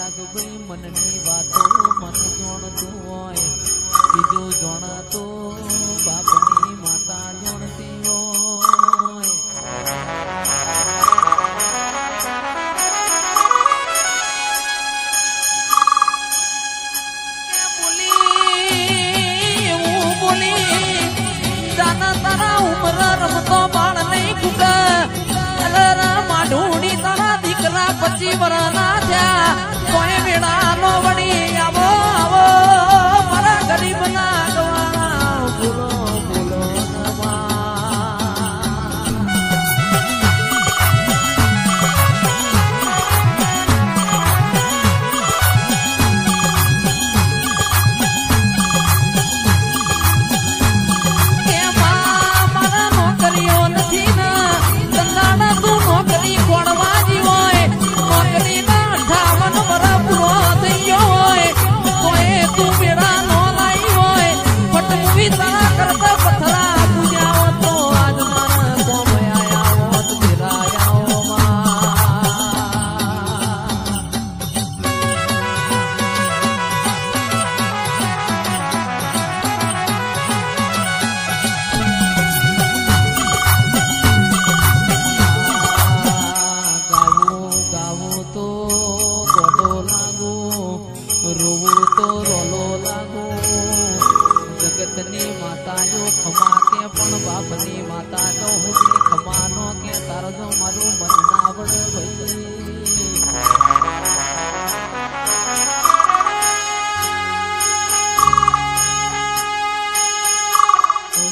રાઘભાઈ મનની વાતો મન જોણતું હોય. બીજો જોણાતો બાપની માતા જોણતી પછી વરાના 我也没拿。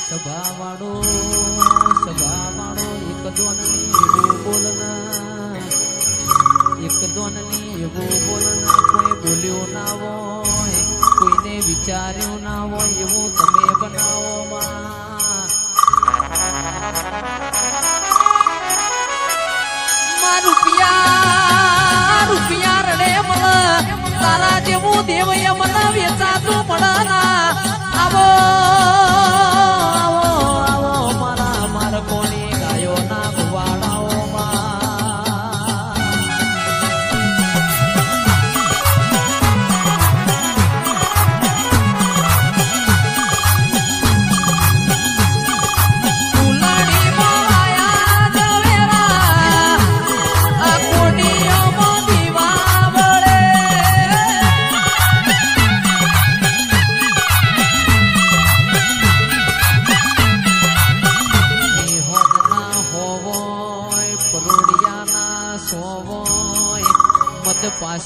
સભાવાળો સભાવાળો, એક દોનની એવો બોલના. એક દોનની એવો બોલના, કોઈ બોલ્યો ના હોય, કોઈને વિચાર્યું ના હોય, એવું તમે બનાવો માં. રૂપિયા રૂપિયા રડે મને તારા જેવું દેવ એ મને વેચાતું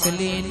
Marcelina.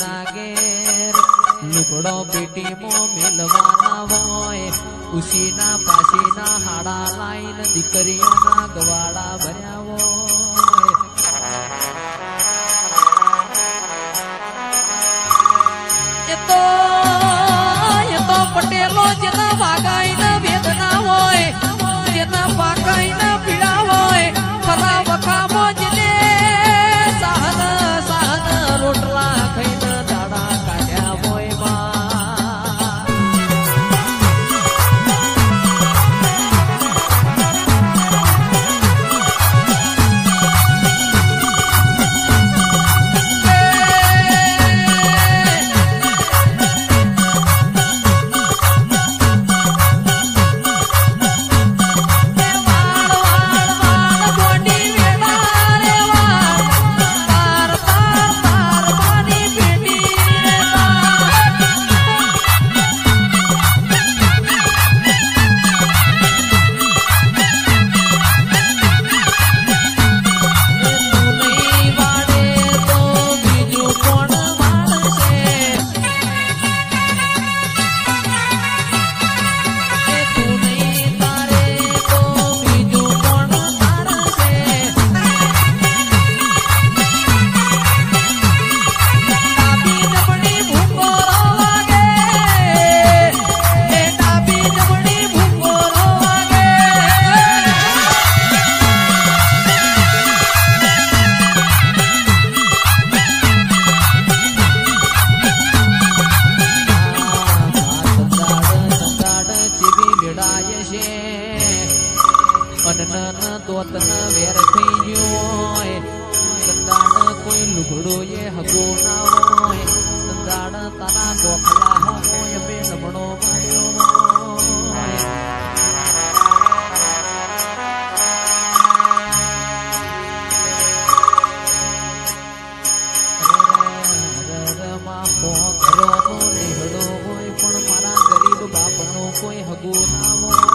નાગેર લુગડો પેટીમો મેલવાના હોય. ઉશીના પાસીના હાડા લાઈન દીકરીઓના ગવાડા ભર્યા હોય. તો પટેલો જેના વાગાઈ ના વેદના હોય. જેના પાકાઈ છે. અન્નના દોતના વેર થઈ ગયો હોય. સંદાણ કોઈ લુગડો એ હગો ના હોય. સંદાણ તારા ગોખલા હોય, બે નબળો માર્યો કોઈ હગુ ના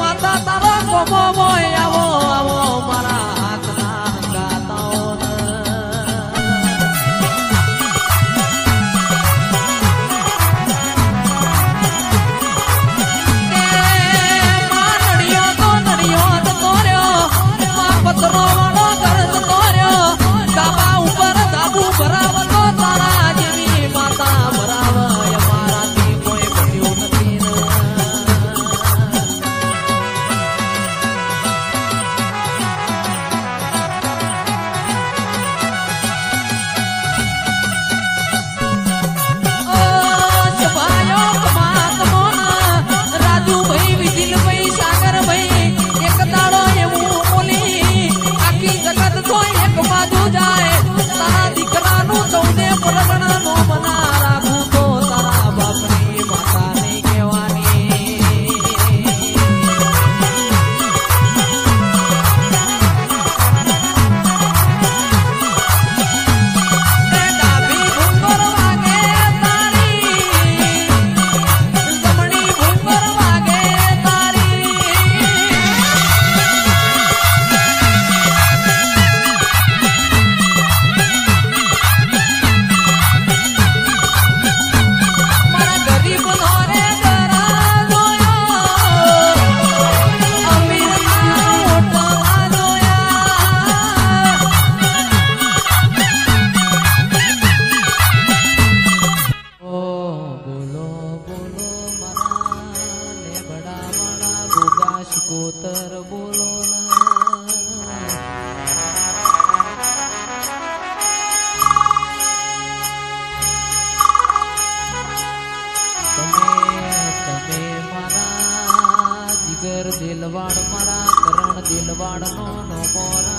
মাতা তারা সমময় ಮಾಡನೋ ನೋ ಮೋರ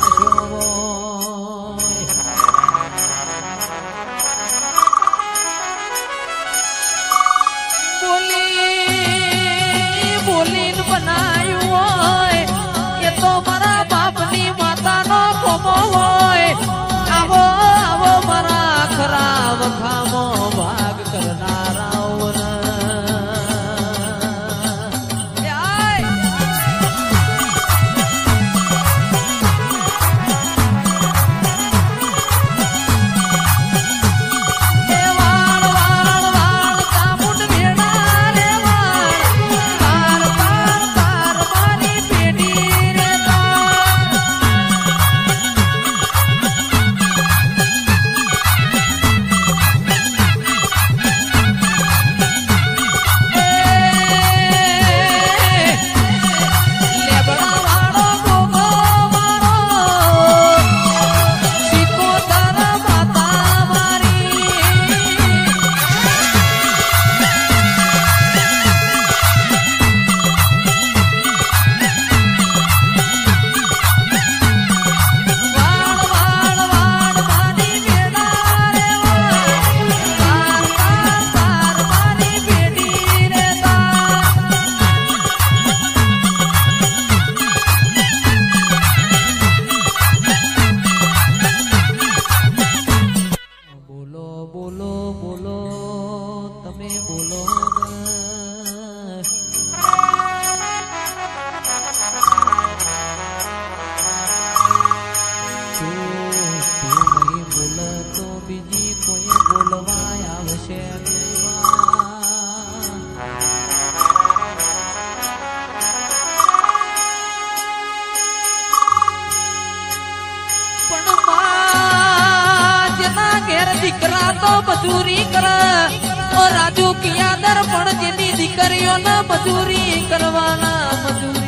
ઓ દર્પણ પણ જેની દીકરીઓના મજૂરી કરવાના મજૂરી.